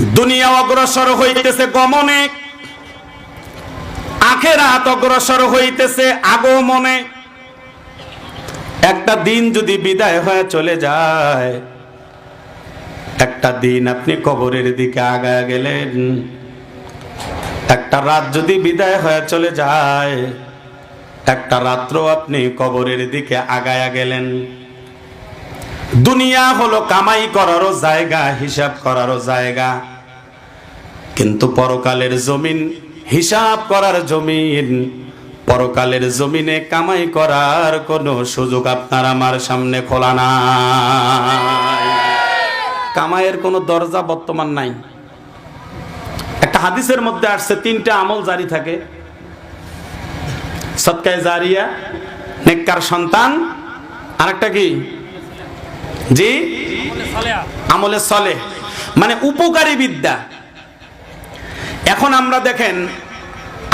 দুনিয়া অগ্রসর হইতেছে গমনে, আখেরাত অগ্রসর হইতেছে আগমনে। একটা দিন যদি বিদায় হয়ে চলে যায়, একটা দিন আপনি কবরের দিকে আগায় গেলেন। একটা রাত যদি বিদায় হয়ে চলে যায়, একটা রাত্র আপনি কবরের দিকে আগায়া গেলেন। দুনিয়া হলো কামাই করারও জায়গা, হিসাব করারও জায়গা। কিন্তু পরকালের জমিন হিসাব করার জমিন, পরকালের জমিনে কামাই করার কোনো সুযোগ আপনার আমার সামনে খোলা নাই। কামাইয়ের কোনো দরজা বর্তমান নাই। একটা হাদিসের মধ্যে আসছে, তিনটা আমল জারি থাকে। সৎকায় জারিয়া, নেককার সন্তান, আরেকটা কি? জি? আমলে চলে মানে উপকারী বিদ্যা। এখন আমরা দেখেন,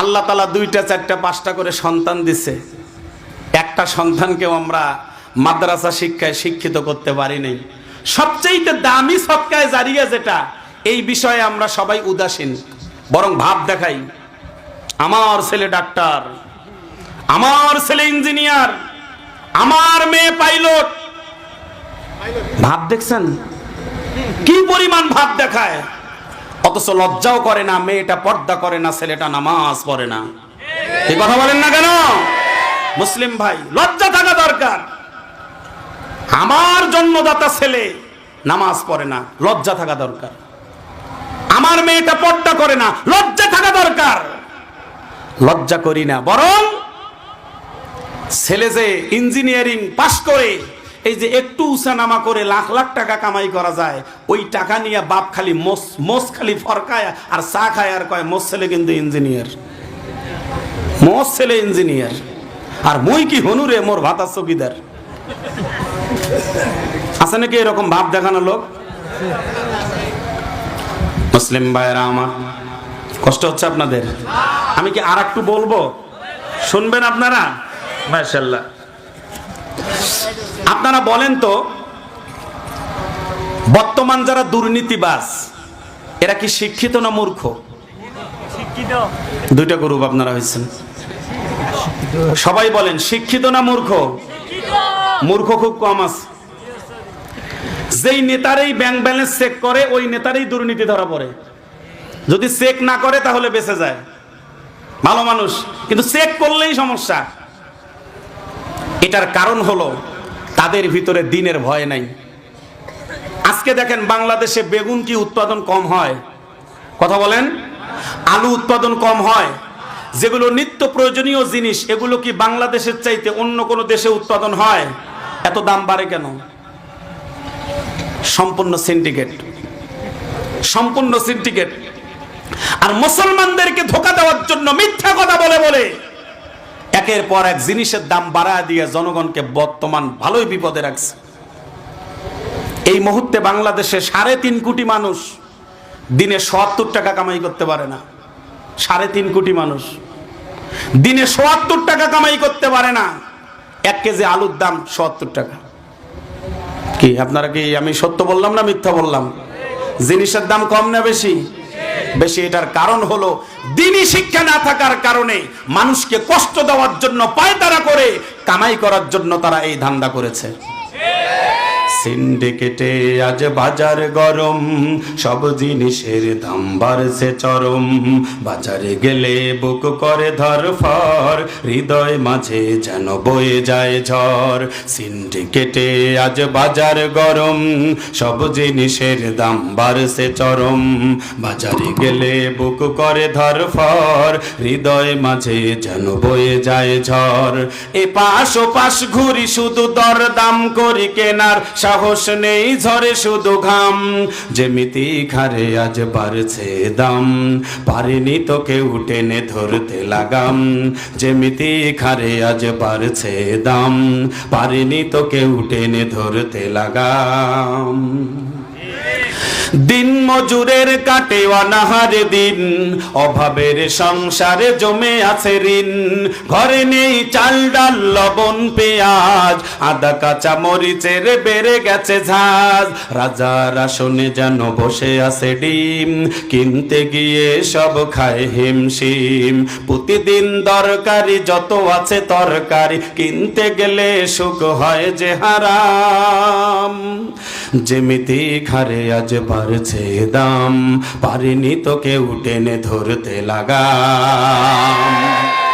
আল্লাহ তালা দুইটা, চারটা, পাঁচটা করে সন্তান দিছে। একটা সন্তানকেও আমরা মাদ্রাসা শিক্ষায় শিক্ষিত করতে পারি নাই। সবচেয়ে দামি সৎকায় জারিয়া যেটা, এই বিষয়ে আমরা সবাই উদাসীন। বরং ভাব দেখাই, আমার ছেলে ডাক্তার, আমার ছেলে ইঞ্জিনিয়ার, আমার মেয়ে পাইলট। ভাব দেখছেন? কি পরিমাণ ভাব দেখায়? অথচ লজ্জাও করে না, মেয়েটা পর্দা করে না, ছেলেটা নামাজ পড়ে না। এই কথা বলেন না কেন? মুসলিম ভাই, লজ্জা থাকা দরকার। আমার জন্মদাতা ছেলে নামাজ পড়ে না, লজ্জা থাকা দরকার। আমার মেয়েটা পর্দা করে না, লজ্জা থাকা দরকার। লজ্জা করি না, বরং ছেলে যে ইঞ্জিনিয়ারিং পাশ করে এই যে একটু উসানামা করে লাখ লাখ টাকা কামাই করা যায়, ওই টাকা নিয়ে বাপ খালি মোস মোস খালি ফরকায় আর চা খায় আর কয়, মোস ছেলে কিন্তু ইঞ্জিনিয়ার। মোস ছেলে ইঞ্জিনিয়ার। আর মই কি হনুরে মোর ভাতা চকিদার? আছে নাকি এরকম ভাব দেখানো লোক? মুসলিম ভাইয়েরা আমার, কষ্ট হচ্ছে আপনাদের। আমি কি আর একটু বলব? শুনবেন আপনারা? মাশাল্লাহ আপনারা বলেন তো বর্তমান যারা দুর্নীতিবাজ এরা কি শিক্ষিত না মূর্খ? দুইটা গ্রুপ আপনারা হয়েছেন। সবাই বলেন শিক্ষিত না মূর্খ? মূর্খ খুব কম আছে। যেই নেতারই ব্যাংক ব্যালেন্স চেক করে ওই নেতারই দুর্নীতি ধরা পড়ে। যদি চেক না করে তাহলে বেঁচে যায়। ভালো মানুষ কিন্তু চেক করলেই সমস্যা। এটার কারণ হলো তাদের ভিতরে দিনের ভয় নাই। আজকে দেখেন বাংলাদেশে বেগুন কি উৎপাদন কম হয়? কথা বলেন। আলু উৎপাদন কম হয়। যেগুলো নিত্য প্রয়োজনীয় জিনিস, এগুলো কি বাংলাদেশের চাইতে অন্য কোনো দেশে উৎপাদন হয়? এত দাম বাড়ে কেন? সম্পূর্ণ সিন্ডিকেট সম্পূর্ণ সিন্ডিকেট আর মুসলমানদেরকে ধোকা দেওয়ার জন্য মিথ্যা কথা বলে বলে একের পর এক জিনিসের দাম বাড়া দিয়ে জনগণকে বর্তমান ভালোই বিপদে রাখছে। এই মুহূর্তে বাংলাদেশে সাড়ে তিন কোটি মানুষ দিনে সোয়াত্তর টাকা কামাই করতে পারে না। সাড়ে তিন কোটি মানুষ দিনে সোয়াত্তর টাকা কামাই করতে পারে না। এক কেজি আলুর দাম সোয়াত্তর টাকা। কি, আপনারা কি আমি সত্য বললাম না মিথ্যা বললাম? জিনিসের দাম কম না বেশি? বেশি এটার কারণ হলো, দিনই শিক্ষা না থাকার কারণে মানুষকে কষ্ট দেওয়ার জন্য পায়তারা করে, কামাই করার জন্য তারা এই ধান্দা করেছে। সিন্ডিকেটে আজ বাজার গরম। সব জিনিসের দাম বাড়ছে চরম। বাজারে গেলে বুক করে ধরফর, হৃদয় মাঝে যেন বয়ে যায় ঝড়। সিন্ডিকেটে আজ বাজার গরম, সব জিনিসের দাম বাড়ছে চরম। বাজারে গেলে বুক করে ধরফর, হৃদয় মাঝে যেন বয়ে যায় ঝড়। এ পাশ ও পাশ ঘুরি শুধু করি কেনার সাহস নেই ঝরে শুধু ঘাম। যেমিতি খারে আজ বাড়ছে দাম, পারিনি তোকে উঠেনে ধরতে লাগাম। যেমিতি খারে আজ বাড়ছে দাম, পারিনি তোকে উঠেনে ধরতে লাগাম। দিন মজুরের কাটে অনাহারে দিন, অভাবের সংসারে জমে আছে ঋণ। ঘরে নেই চাল, ডাল, লবণ, পেঁয়াজ, আদা, কাঁচা মরিচের বেড়ে গেছে ঝাঁজ। রাজার আসনে যেন বসে আছে ডিম, কিনতে গিয়ে সব খায় হিমশিম। প্রতিদিন দরকারি যত আছে তরকারি, কিনতে গেলে সুখ হয় যে হারাম। যেমিতি খারে আজ বাড়ছে দাম। পারিনি তোকে উঠেনে ধরতে লাগাম।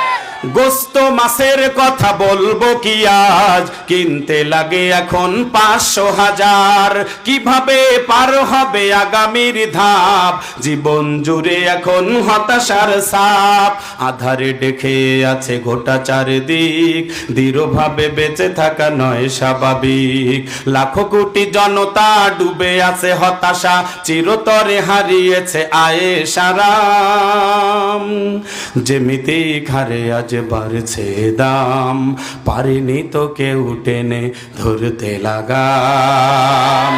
গোস্ত মাসের কথা বলব কি আজ? কিনতে লাগে এখন পাঁচশো হাজার। কীভাবে পার হবে আগামীর ধাপ? জীবন জুড়ে এখন হতাশার সাপ। আধারে ডেকে আছে গোটা চারিদিক। দৃঢ়ভাবে বেঁচে থাকা নয় স্বাভাবিক। লাখো কোটি জনতা ডুবে আছে হতাশা। চিরতরে হারিয়েছে আয়ে সারাম। যেমিতি খারে আজ বাড়ছে দাম। পারিনি তো কেউ টেনে ধরতে লাগাম।